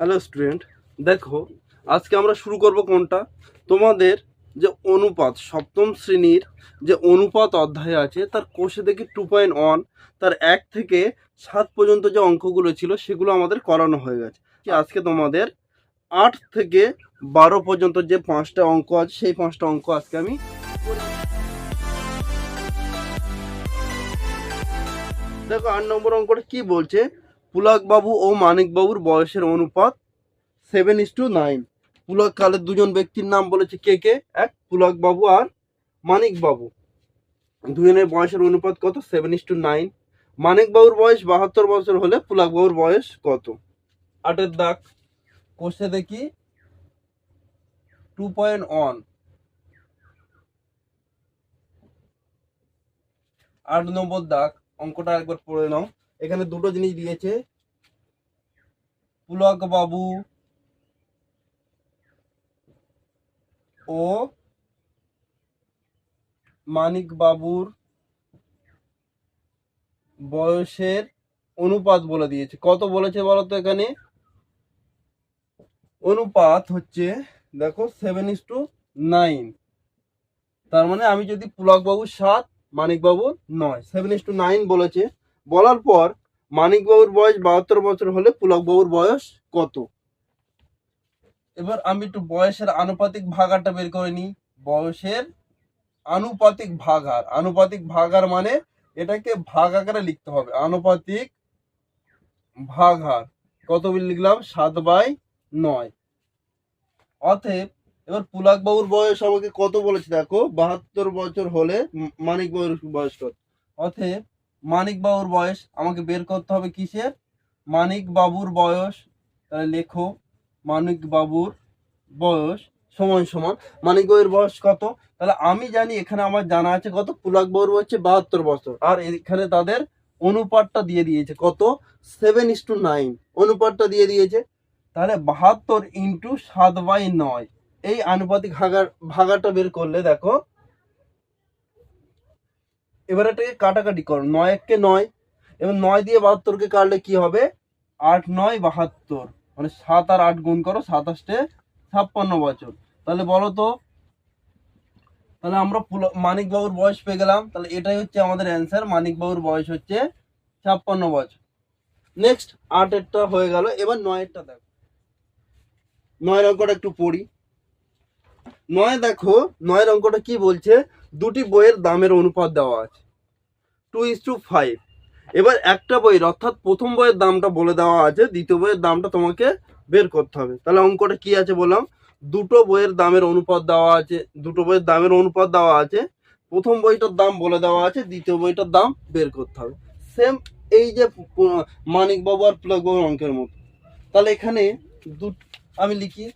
Hello student দেখো, আজকে আমরা শুরু করব কোনটা? তোমাদের যে অনুপাত, সপ্তম শ্রেণির যে অনুপাত অধ্যায় আছে, তার কোষে দেখি টু পয়েন্ট ওয়ান তার এক থেকে সাত পর্যন্ত যে অঙ্কগুলো ছিল, সেগুলো আমাদের করানো হয়ে গেছে। আজকে তোমাদের আট থেকে বারো পর্যন্ত যে পাঁচটা অঙ্ক আছে, সেই পাঁচটা অঙ্ক আজকে আমি দেখো, আট নম্বর অঙ্কটা কি বলছে? পুলক বাবু ও মানিক বাবুর বয়সের অনুপাত seven is to nine Pulak কালের দুজন ব্যক্তির নাম বলেছে কে কে? এক পুলক বাবু আর মানিক বাবু দুজনের বয়সের অনুপাত কত? Seven is to nine Manik বাবুর বয়স বাহাত্তর বছর হলে পুলক বাবুর বয়স কত? আটের দাগ। কোষে দেখি। টু পয়েন্ট ওয়ান আট নম্বর দাগ। অঙ্কটা একবার পড়ে নাও। এখানে দুটো জিনিস দিয়েছে। পুলক বাবু ও মানিক বাবুর বয়সের অনুপাত বলে দিয়েছে। কত বলেছে বলো তো এখানে? অনুপাত হচ্ছে, দেখো সেভেন ইস টু নাইন তার মানে আমি যদি পুলক বাবুর সাত, মানিক বাবুর নয়। সেভেন ইস টু নাইন বলেছে। বলার পর মানিক বাবুর বয়স বাহাত্তর বছর হলে পুলক বাবুর বয়স কত? এবার আমি একটু বয়সের আনুপাতিক ভাগারটা বের করে নিই। বয়সের আনুপাতিক ভাগার। আনুপাতিক ভাগার মানে এটাকে ভাগ আকারে লিখতে হবে। আনুপাতিক ভাগার। কত লিখলাম? সাত বাই নয়। অতএব এবার পুলাক বাবুর বয়স আমাকে কত বলেছে দেখো? বাহাত্তর বছর হলে ম- মানিক বাবুর বয়স কত? অতএব মানিক বাবুর বয়স, আমাকে বের করতে হবে কিসের? মানিক বাবুর বয়স, তাহলে লেখো, মানিক বাবুর বয়স সমান সমান। মানিক বাবুর বয়স কত? তাহলে আমি জানি এখানে আমার জানা আছে কত? পুলাক বাবুর বয়স হচ্ছে বাহাত্তর বছর। আর এখানে তাদের অনুপাতটা দিয়ে দিয়েছে কত? সেভেন ইস টু নাইন অনুপাতটা দিয়ে দিয়েছে। তাহলে বাহাত্তর ইন্টু সাত বাই নয়। এই আনুপাতিক ভাগার ভাগাটা বের করলে দেখো এবার এটাকে কাটাকাটি করো। নয় এককে নয় এবার নয় দিয়ে বাহাত্তরকে কাটলে কি হবে? আট নয় বাহাত্তর। মানে সাত আর আট গুণ করো সাতাশটে ছাপ্পান্ন বছর। তাহলে বলো তো, তাহলে আমরা পুল- মানিক বয়স পেয়ে গেলাম। তাহলে এটাই হচ্ছে আমাদের অ্যান্সার মানিকবাবুর বয়স হচ্ছে ছাপ্পান্ন বছর। নেক্সট আটেরটা হয়ে গেল। এবার নয়েরটা দেখো। নয়ের অঙ্কটা একটু পড়ি। নয় দেখো, নয়ের অঙ্কটা কি বলছে? দুটি বইয়ের দামের অনুপাত দেওয়া আছে। টু ইস টু ফাইভ এবার একটা বইয়ের, অর্থাৎ প্রথম বইয়ের দামটা বলে দেওয়া আছে, দ্বিতীয় বইয়ের দামটা তোমাকে বের করতে হবে। তাহলে অঙ্কটা কি আছে বললাম? দুটো বইয়ের দামের অনুপাত দেওয়া আছে, দুটো বইয়ের দামের অনুপাত দেওয়া আছে, প্রথম বইটার দাম বলে দেওয়া আছে, দ্বিতীয় বইটার দাম বের করতে হবে। সেম এই যে প- মানিক বাবু আর প্লাগ বাবুর অঙ্কের মতো। তাহলে এখানে দু আমি লিখি,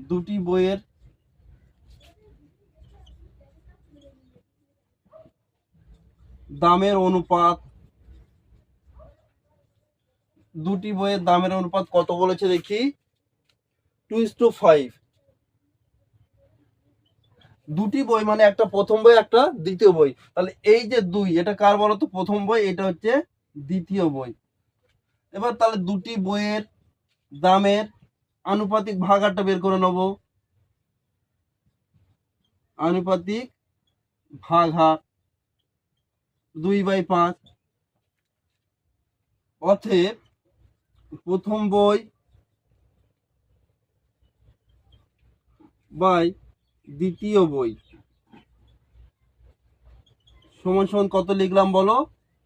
দুটি বইয়ের দামের অনুপাত, দুটি বইয়ের দামের অনুপাত কত বলেছে দেখি? টু ইস টু ফাইভ দুটি বই মানে একটা প্রথম বই, একটা দ্বিতীয় বই। তাহলে এই যে দুই, এটা কার বলতো প্রথম বই, এটা হচ্ছে দ্বিতীয় বই। এবার তাহলে দুটি বইয়ের দামের আনুপাতিক ভাগারটা বের করে নেব। আনুপাতিক ভাগা দুই বাই পাঁচ। অতএব প্রথম বই বাই দ্বিতীয় বই। সমান সমান কত লিখলাম বলো?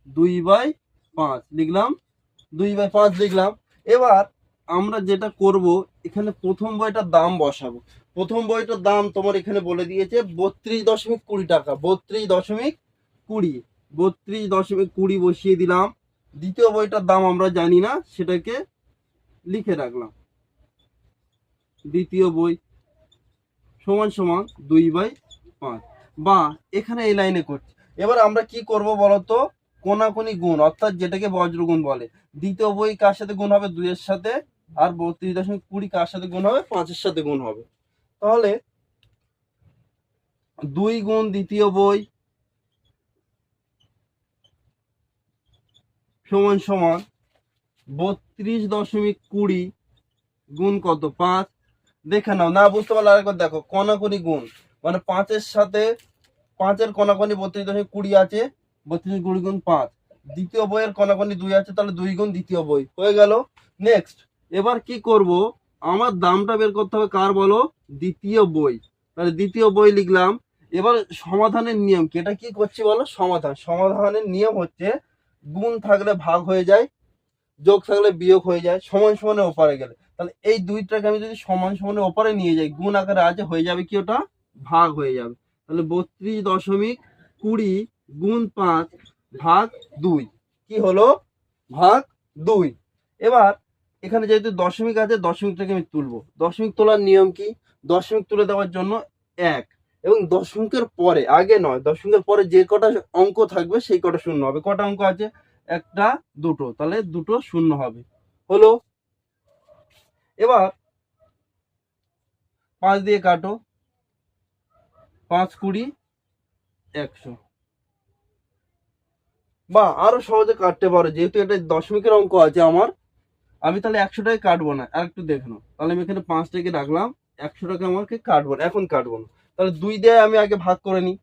দুই বাই পাঁচ। লিখলাম? দুই বাই পাঁচ লিখলাম। এবার আমরা যেটা করব, এখানে প্রথম বইটার দাম বসাবো। প্রথম বইটার দাম তোমার এখানে বলে দিয়েছে বত্রিশ দশমিক কুড়ি টাকা। বত্রিশ দশমিক কুড়ি। বত্রিশ দশমিক কুড়ি বসিয়ে দিলাম। দ্বিতীয় বইটার দাম আমরা জানি না, সেটাকে লিখে রাখলাম। দ্বিতীয় বই সমান সমান দুই বাই পাঁচ। বা এখানে এই লাইনে করছি। এবার আমরা কি করব বলতো? কোনাকুনি গুণ, অর্থাৎ যেটাকে বজ্রগুণ বলে। দ্বিতীয় বই কার সাথে গুণ হবে? দুইয়ের সাথে। আর বত্রিশ দশমিক কুড়ি কার সাথে গুণ হবে? পাঁচের সাথে গুণ হবে। তাহলে দুই গুণ দ্বিতীয় বই সমান সমান বত্রিশ দশমিক কুড়ি গুণ কত? পাঁচ। দেখে নাও, না বুঝতে পারলে আরেকবার দেখো, কণাকণি গুণ। মানে পাঁচের সাথে, পাঁচের কণাকণি বত্রিশ দশমিক কুড়ি আছে, বত্রিশ কুড়ি গুণ পাঁচ। দ্বিতীয় বইয়ের কণাকণি দুই আছে, তাহলে দুই গুণ দ্বিতীয় বই। হয়ে গেল। নেক্সট এবার কি করব? আমার দামটা বের করতে হবে কার বলো? দ্বিতীয় বই। তাহলে দ্বিতীয় বই লিখলাম। এবার সমাধানের নিয়ম কি? এটা কি করছি বলো? সমাধান। সমাধানের নিয়ম হচ্ছে গুণ থাকলে ভাগ হয়ে যায়, যোগ থাকলে বিয়োগ হয়ে যায়, সমান সমানে ওপারে গেলে। তাহলে এই দুইটাকে আমি যদি সমান সমানে ওপারে নিয়ে যাই, গুণ আকারে আছে, হয়ে যাবে কি ওটা? ভাগ হয়ে যাবে। তাহলে বত্রিশ দশমিক কুড়ি গুণ পাঁচ ভাগ দুই। কি হলো? ভাগ দুই। এবার এখানে যেহেতু দশমিক আছে, দশমিকটাকে আমি তুলবো। দশমিক তোলার নিয়ম কি? দশমিক তুলে দেওয়ার জন্য এক। এবং দশমিকের পরে, আগে নয়, দশমিকের পরে যে কটা অঙ্ক থাকবে সেই কটা শূন্য হবে। কটা অঙ্ক আছে? একটা, দুটো, তাহলে দুটো শূন্য হবে। হলো, এবার পাঁচ দিয়ে কাটো, পাঁচ কুড়ি, একশো। বা আরও সহজে কাটতে পারো, যেহেতু এটা দশমিকের অঙ্ক আছে আমার, আমি তাহলে একশো টাকা কাটবো না। আর একটু দেখে নাও। তাহলে আমি এখানে পাঁচটাকে রাখলাম একশো টাকা আমাকে কাটবো না। এখন কাটবো না। তাহলে দুই দিয়ে আমি আগে ভাগ করে নিই।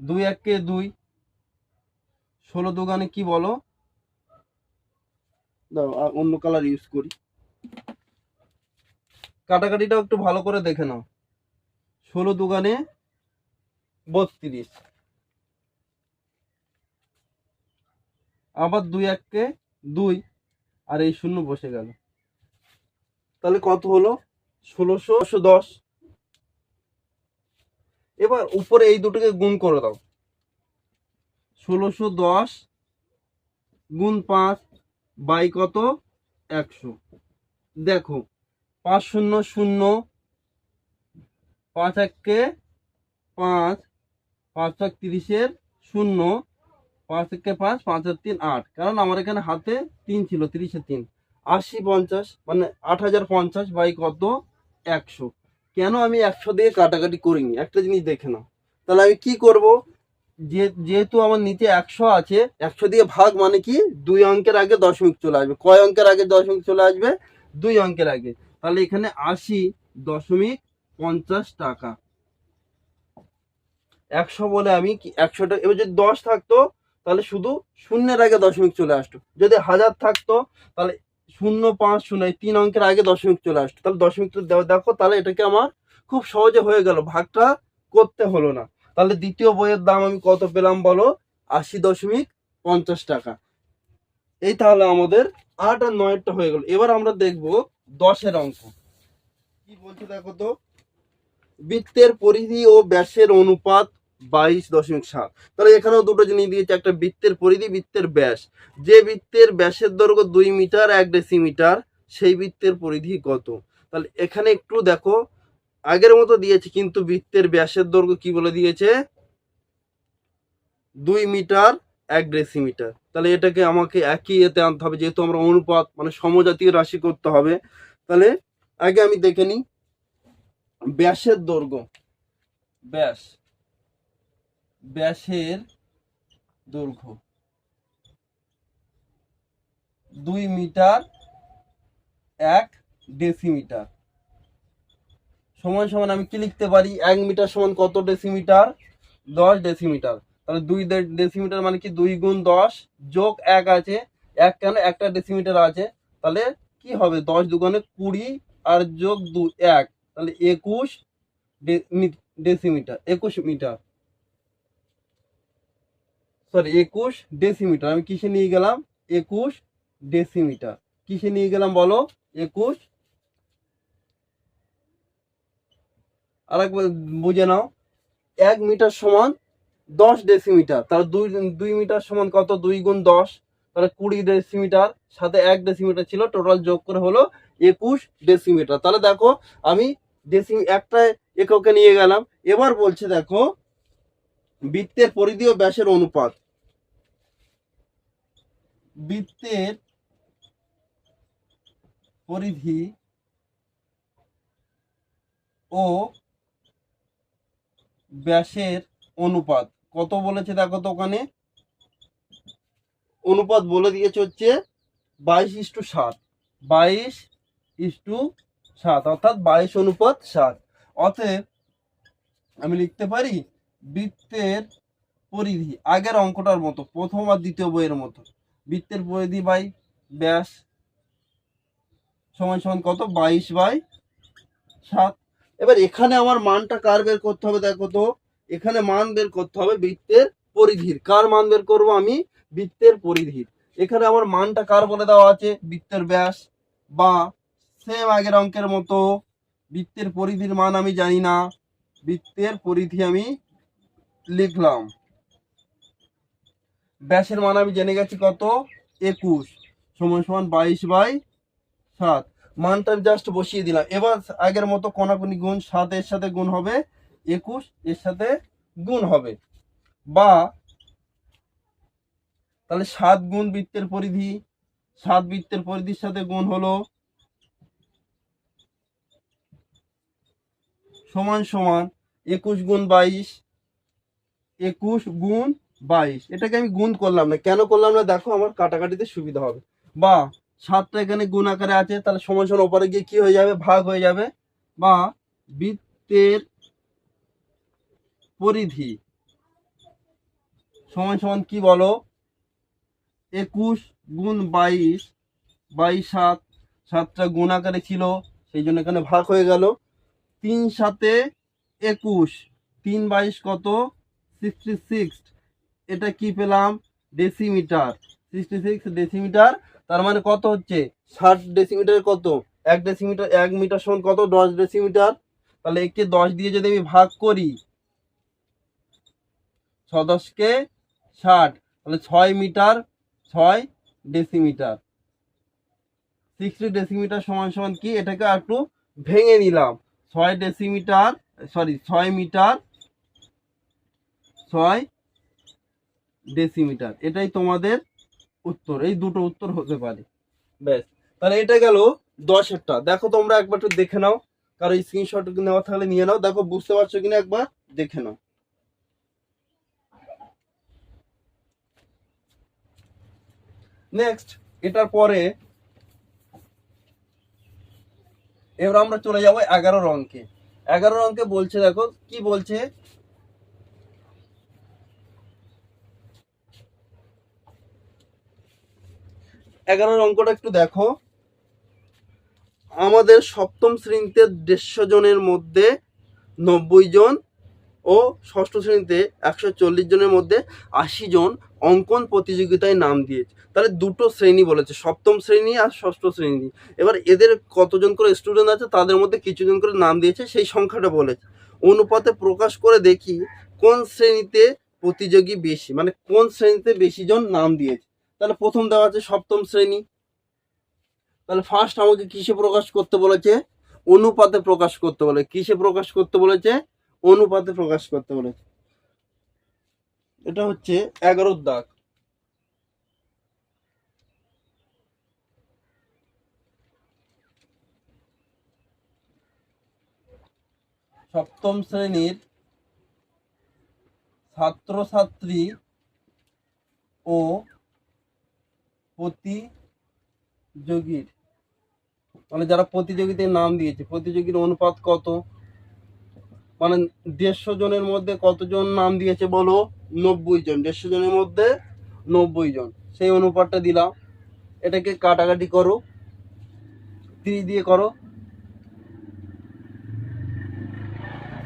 দুই এককে দুই। ষোলো দোকানে কি বলো? অন্য কালার ইউজ করি। কাটাকাটিটাও একটু ভালো করে দেখে নাও। ষোলো দোকানে বত্রিশ। আবার দুই এককে দুই, আর এই শূন্য বসে গেল। তাহলে কত হলো? ষোলোশো দশ। এবার উপরে এই দুটোকে গুণ করে দাও। ষোলোশো দশ গুণ পাঁচ বাই কত? একশো। দেখো, পাঁচ শূন্য শূন্য, পাঁচ এককে পাঁচ পাঁচ এক তিরিশের শূন্য, পাঁচ একে পাঁচ পাঁচ তিন আট। কারণ আমার এখানে হাতে তিন ছিল তিরিশে তিন। আশি পঞ্চাশ মানে আট হাজার পঞ্চাশ বাই কত? একশো। কেন আমি একশো দিয়ে কাটাকাটি করিনি? একটা জিনিস দেখে নাও। তাহলে আমি কি করব? যে, যেহেতু আমার নিচে একশো আছে, একশো দিয়ে ভাগ মানে কি? দুই অঙ্কের আগে দশমিক চলে আসবে। কয় অঙ্কের আগে দশমিক চলে আসবে? দুই অঙ্কের আগে। তাহলে এখানে আশি দশমিক পঞ্চাশ টাকা। একশো বলে আমি একশো টাকা এবার যদি দশ থাকতো, তাহলে শুধু শূন্যের আগে দশমিক চলে আসতো। যদি হাজার থাকতো, তাহলে শূন্য পাঁচ শূন্য এই তিন অঙ্কের আগে দশমিক চলে আসতো। তাহলে দশমিক দেখো, তাহলে এটাকে আমার খুব সহজে হয়ে গেল। ভাগটা করতে হলো না। তাহলে দ্বিতীয় বইয়ের দাম আমি কত পেলাম বলো? আশি দশমিক পঞ্চাশ টাকা। এই তাহলে আমাদের আট আর নয়টা হয়ে গেল। এবার আমরা দেখব দশের অঙ্ক। কি বলছে দেখো তো? বৃত্তের পরিধি ও ব্যাসের অনুপাত বাইশ দশমিক সাত। তাহলে এখানেও দুটো জিনিস দিয়েছে, একটা বৃত্তের পরিধি, বৃত্তের ব্যাস। যে বৃত্তের ব্যাসের দৈর্ঘ্য দুই মিটার, এক ডেসিমিটার, সেই বৃত্তের পরিধি কত? তাহলে এখানে একটু দেখো, আগের মতো দিয়েছে, কিন্তু বৃত্তের ব্যাসের দৈর্ঘ্য কি বলে দিয়েছে? দুই মিটার, এক ডেসিমিটার। তাহলে এটাকে আমাকে একই এতে আনতে হবে, যেহেতু আমরা অনুপাত মানে সমজাতীয় রাশি করতে হবে। তাহলে আগে আমি দেখে নিই। ব্যাসের দৈর্ঘ্য। ব্যাস। ব্যাসের দৈর্ঘ্য। দুই মিটার এক ডেসিমিটার। সমান সমান আমি কি লিখতে পারি? এক মিটার সমান কত ডেসিমিটার? দশ ডেসিমিটার। তাহলে দুই ডেসিমিটার মানে কি? দুই গুণ দশ যোগ এক আছে। এক কেন? একটা ডেসিমিটার আছে। তাহলে কি হবে? দশ দুগুণে কুড়ি আর যোগ দু এক। তাহলে একুশ ডেসিমিটার, একুশ মিটার। সরি একুশ ডেসিমিটার আমি কিসে নিয়ে গেলাম? একুশ ডেসিমিটার কিসে নিয়ে গেলাম বলো? একুশ। আর একবার বুঝে নাও। এক মিটার সমান দশ ডেসিমিটার তাহলে দুই দুই মিটার সমান কত? দুই গুণ দশ। তাহলে কুড়ি ডেসিমিটার সাথে এক ডেসিমিটার ছিল। টোটাল যোগ করে হলো একুশ ডেসিমিটার তাহলে দেখো, আমি ডেসিমি একটা এককে নিয়ে গেলাম। এবার বলছে দেখো বৃত্তের পরিধি ও ব্যাসের অনুপাত। বৃত্তের পরিধি ও ব্যাসের অনুপাত। কত বলেছে দেখো তো ওখানে? অনুপাত বলে দিয়েছে হচ্ছে বাইশ ইস টু সাত। বাইশ ইস টু সাত অর্থাৎ বাইশ অনুপাত সাত। অতএব আমি লিখতে পারি বৃত্তের পরিধি, আগের অঙ্কটার মতো, প্রথম আর দ্বিতীয় বইয়ের মতো। বৃত্তের পরিধি বাই ব্যাস সমান সমান কত? বাইশ বাই সাত। এবার এখানে আমার মানটা কার বের করতে হবে দেখো তো? এখানে মান বের করতে হবে বৃত্তের পরিধির। কার মান বের করব আমি? বৃত্তের পরিধির। এখানে আমার মানটা কার বলে দেওয়া আছে? বৃত্তের ব্যাস বা সেম আগের অঙ্কের মতো। বৃত্তের পরিধির মান আমি জানি না। বৃত্তের পরিধি আমি লিখলাম। ব্যাসের মান আমি জেনে গেছি কত? একুশ। সমান সমান বাইশ বাই সাত। মানটা আমি জাস্ট বসিয়ে দিলাম। এবার আগের মতো কোনাকুনি গুণ সাত এর সাথে গুণ হবে। একুশ এর সাথে গুণ হবে। বা তাহলে সাত গুণ বৃত্তের পরিধি, সাত বৃত্তের পরিধির সাথে গুণ হলো সমান সমান একুশ গুণ বাইশ। একুশ গুণ বাইশ। এটাকে আমি গুণ করলাম না। কেন করলাম না? দেখো আমার কাটাকাটিতে সুবিধা হবে। বা সাতটা এখানে গুণ আকারে আছে, তাহলে সমান সমান ওপরে গিয়ে কি হয়ে যাবে? ভাগ হয়ে যাবে। বা বৃত্তের পরিধি। সমান সমান কি বলো? একুশ গুণ বাইশ বাইশ সাত, সাতটা গুণ আকারে ছিল, সেই জন্য এখানে ভাগ হয়ে গেল। তিন সাতে একুশ। তিন বাইশ কত? সিক্সটি সিক্স এটা কি পেলাম? ডেসিমিটার সিক্সটি সিক্স ডেসিমিটার তার মানে কত হচ্ছে? ষাট ডেসিমিটার কত? এক ডেসিমিটার এক মিটার সমান কত? দশ ডেসিমিটার তাহলে একে দশ দিয়ে যদি আমি ভাগ করি ছ দশকে ষাট, তাহলে ছয় মিটার ছয় ডেসিমিটার সিক্সটি ডেসিমিটার সমান সমান কি? এটাকে একটু ভেঙে নিলাম। ছয় ডেসিমিটার সরি ছয় মিটার ছয় ডেসিমিটার এটাই তোমাদের উত্তর। এই দুটো উত্তর হতে পারে। ব্যাস। তাহলে এটা গেল দশেরটা। দেখো তোমরা একবার একটু দেখে নাও। কারও স্ক্রিনশট নেওয়া থাকলে নিয়ে নাও। দেখো, বুঝতে পারছ কিনা একবার? দেখে নাও। নেক্সট এটার পরে এবার আমরা চলে যাব এগারো অঙ্কে এগারো অঙ্কে বলছে, দেখো, কি বলছে? এগারোর অঙ্কটা একটু দেখো। আমাদের সপ্তম শ্রেণীতে দেড়শো জনের মধ্যে নব্বই জন ও ষষ্ঠ শ্রেণীতে একশো চল্লিশ জনের মধ্যে আশি জন অঙ্কন প্রতিযোগিতায় নাম দিয়েছে। তাহলে দুটো শ্রেণি বলেছে, সপ্তম শ্রেণি আর ষষ্ঠ শ্রেণি। এবার এদের কতজন করে স্টুডেন্ট আছে তাদের মধ্যে কিছুজন করে নাম দিয়েছে, সেই সংখ্যাটা বলেছে। অনুপাতে প্রকাশ করে দেখি কোন শ্রেণীতে প্রতিযোগী বেশি মানে কোন শ্রেণীতে বেশি জন নাম দিয়েছে। তাহলে প্রথম দেওয়া আছে সপ্তম শ্রেণি। তাহলে ফার্স্ট আমাকে কিসে প্রকাশ করতে বলেছে? অনুপাতে প্রকাশ করতে বলে কিসে প্রকাশ করতে বলেছে? অনুপাতে প্রকাশ করতে বলেছে। এটা হচ্ছে এগারোর দাগ। সপ্তম শ্রেণির ছাত্রছাত্রী ও প্রতিযোগীর মানে যারা প্রতিযোগিতায় নাম দিয়েছে, প্রতিযোগীর অনুপাত কত? মানে দেড়শো জনের মধ্যে কতজন নাম দিয়েছে বলো? নব্বই জন। দেড়শো জনের মধ্যে নব্বই জন। সেই অনুপাতটা দিলাম। এটাকে কাটাকাটি করো। তিরিশ দিয়ে করো।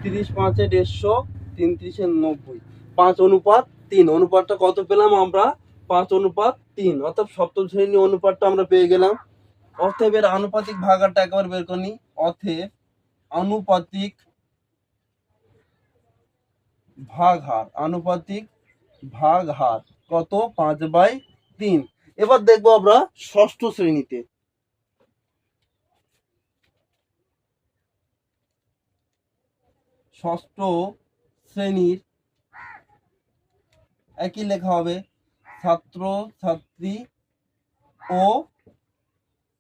তিরিশ পাঁচে দেড়শো, তিন তিরিশে নব্বই। পাঁচ অনুপাত তিন। অনুপাতটা কত পেলাম আমরা? পাঁচ অনুপাত তিন, অর্থাৎ সপ্তম শ্রেণি অনুপাতটা আমরা পেয়ে গেলাম। অতএব এর আনুপাতিক ভাগারটা একবার বের করি অতএব আনুপাতিক ভাগ হার আনুপাতিক ভাগ হার কত? পাঁচ বাই তিন। এবার দেখব আমরা ষষ্ঠ শ্রেণীতে। ষষ্ঠ শ্রেণির একই লেখা হবে। ছাত্র, ছাত্রী ও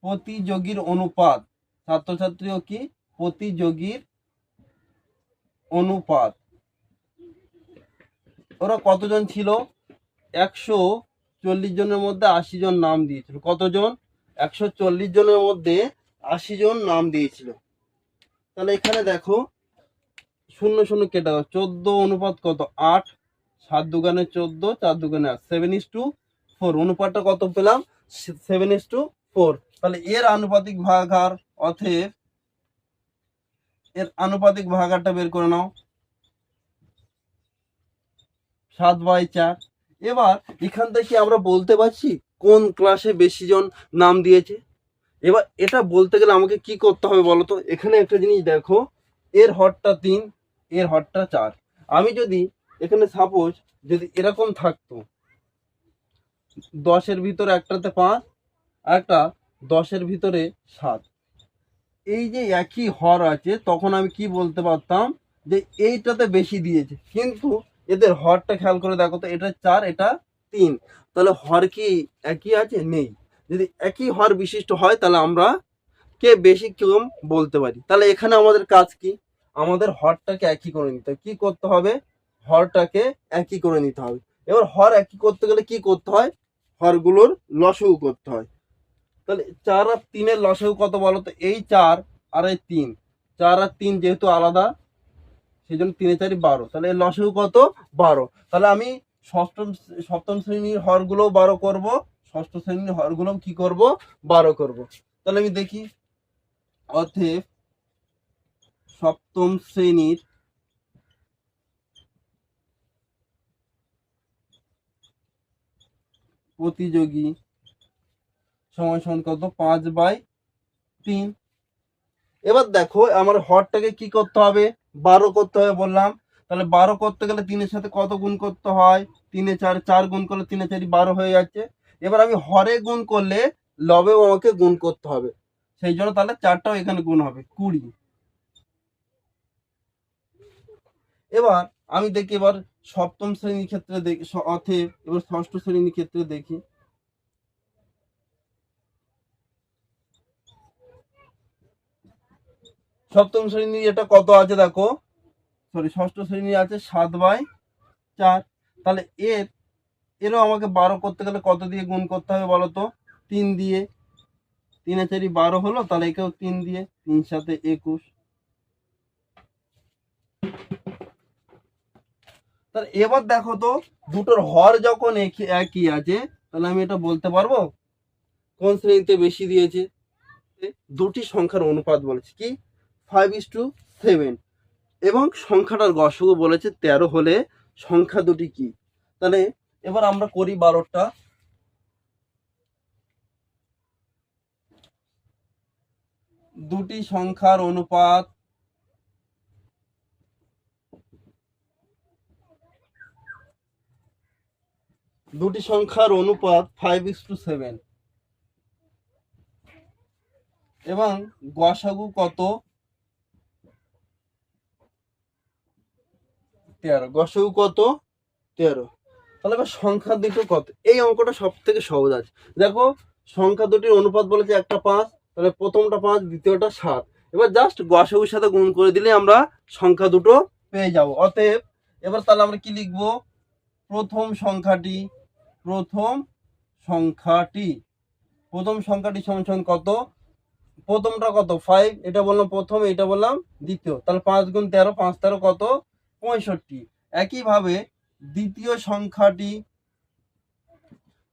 প্রতিযোগীর অনুপাত। ছাত্রছাত্রী ও কি? প্রতিযোগীর অনুপাত। ওরা কতজন ছিল? একশো চল্লিশ জনের মধ্যে আশি জন নাম দিয়েছিল। কতজন? একশো চল্লিশ জনের মধ্যে আশি জন নাম দিয়েছিল। তাহলে এখানে দেখো, শূন্য শূন্য কেটে চোদ্দ অনুপাত কত? আট। সাত দুগানে চোদ্দ, চার দুগানে আট। সেভেন ইস টু ফোর অনুপাতটা কত পেলাম? সেভেন ইস টু ফোর তাহলে এর আনুপাতিক ভাগাকার অতএব এর আনুপাতিক ভাগাকারটা বের করে নাও। সাত বাই চার। এবার এখান থেকে আমরা বলতে পারছি কোন ক্লাসে বেশি জন নাম দিয়েছে। এবার এটা বলতে গেলে আমাকে কি করতে হবে বলো তো? এখানে একটা জিনিস দেখো। এর হরটা তিন, এর হরটা চার। আমি যদি এখানে সাপোজ যদি এরকম থাকতো, দশের ভিতরে একটাতে পাঁচ, আর একটা দশের ভিতরে সাত। এই যে একই হর আছে, তখন আমি কি বলতে পারতাম যে এইটাতে বেশি দিয়েছে। কিন্তু এদের হরটা খেয়াল করে দেখো তো, এটা চার, এটা তিন। তাহলে হর কি একই আছে? নেই। যদি একই হর বিশিষ্ট হয়, তাহলে আমরা কে বেশি কম বলতে পারি? তাহলে এখানে আমাদের কাজ কি? আমাদের হরটাকে একই করে নিতে কি করতে হবে? হরটাকে একই করে নিতে হবে। এবার হর একই করতে গেলে কি করতে হয়? হরগুলোর লসগু করতে হয়। তাহলে চার আর তিনের লসগু কত বলো তো? এই চার আর এই তিন। চার আর তিন যেহেতু আলাদা সেই জন্য তিনে চারি বারো। তাহলে এর লসগু কত? বারো। তাহলে আমি ষষ্ঠম সপ্তম শ্রেণির হরগুলোও বারো করব, ষষ্ঠ শ্রেণির হরগুলোও কি করব? বারো করব। তাহলে আমি দেখি। অতএব সপ্তম শ্রেণির প্রতিযোগী। সময় সমান কত? পাঁচ বাই তিন। এবার দেখো, আমার হরটাকে কি করতে হবে? বারো করতে হবে বললাম। তাহলে বারো করতে গেলে তিনের সাথে কত গুণ করতে হয়? তিনে চার চার গুণ করলে তিনে চারি বারো হয়ে যাচ্ছে। এবার আমি হরে গুণ করলে লবেও আমাকে গুণ করতে হবে। সেই জন্য তাহলে চারটাও এখানে গুণ হবে, কুড়ি। এবার আমি দেখি এবার সপ্তম শ্রেণির ক্ষেত্রে দেখি অতএব এবার ষষ্ঠ শ্রেণির ক্ষেত্রে দেখি। সপ্তম শ্রেণি এটা কত আছে দেখো? সরি ষষ্ঠ শ্রেণি আছে সাত বাই চার। তাহলে এর, এরও আমাকে বারো করতে গেলে কত দিয়ে গুণ করতে হবে বলো তো? তিন দিয়ে। তিনে চারি বারো হলো, তাহলে একেও তিন দিয়ে, তিন সাথে একুশ। তাহলে এবার দেখো তো, দুটোর হর যখন একই আছে, তাহলে আমি এটা বলতে পারব? কোন শ্রেণীতে বেশি দিয়েছে? দুটি সংখ্যার অনুপাত বলেছে কি? ফাইভ ইস টু সেভেন এবং সংখ্যাটার গসগু বলেছে তেরো হলে সংখ্যা দুটি কি? তাহলে এবার আমরা করি বারোটা। দুটি সংখ্যার অনুপাত দুটি সংখ্যার অনুপাত ফাইভ ইস টু সেভেন এবং গসাগু কত? তেরো। গসাগু কত? তেরো। তাহলে এবার সংখ্যা দুটো কত? এই অঙ্কটা সব থেকে সহজ আছে। দেখো, সংখ্যা দুটির অনুপাত বলেছে একটা পাঁচ, তাহলে প্রথমটা পাঁচ, দ্বিতীয়টা সাত। এবার জাস্ট গসাগুর সাথে গুণ করে দিলে আমরা সংখ্যা দুটো পেয়ে যাব। অতএব, এবার তাহলে আমরা কি লিখব? প্রথম সংখ্যাটি প্রথম সংখ্যাটি। প্রথম সংখ্যাটি সমান কত? প্রথমটা কত? ফাইভ এটা বললাম প্রথম, এটা বললাম দ্বিতীয়। তাহলে পাঁচ গুণ তেরো, পাঁচ তেরো কত? পঁয়ষট্টি। একইভাবে দ্বিতীয় সংখ্যাটি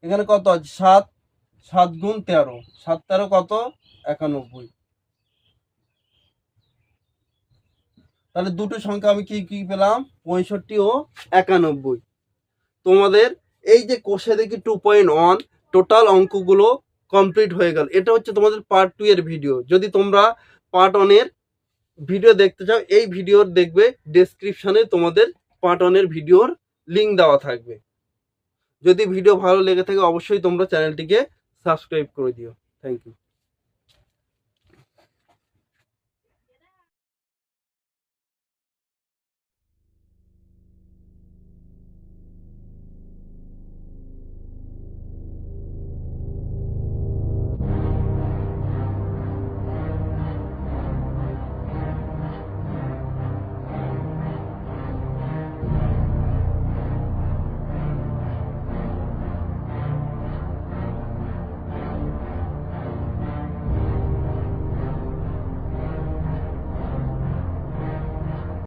এখানে কত আছে? সাত সাত গুণ তেরো। সাত তেরো কত? একানব্বই। তাহলে দুটো সংখ্যা আমি কি কি পেলাম? পঁয়ষট্টি ও একানব্বই। তোমাদের এই যে কোষে দেখি টু পয়েন্ট ওয়ান টোটাল অঙ্কগুলো কমপ্লিট হয়ে গেল। এটা হচ্ছে তোমাদের পার্ট টু এর ভিডিও যদি তোমরা পার্ট ওয়ানের ভিডিও দেখতে চাও, এই ভিডিওর দেখবে ডেসক্রিপশনে তোমাদের পার্ট ওয়ানের ভিডিওর লিঙ্ক দেওয়া থাকবে। যদি ভিডিও ভালো লেগে থাকে, অবশ্যই তোমরা চ্যানেলটিকে সাবস্ক্রাইব করে দিও। Thank you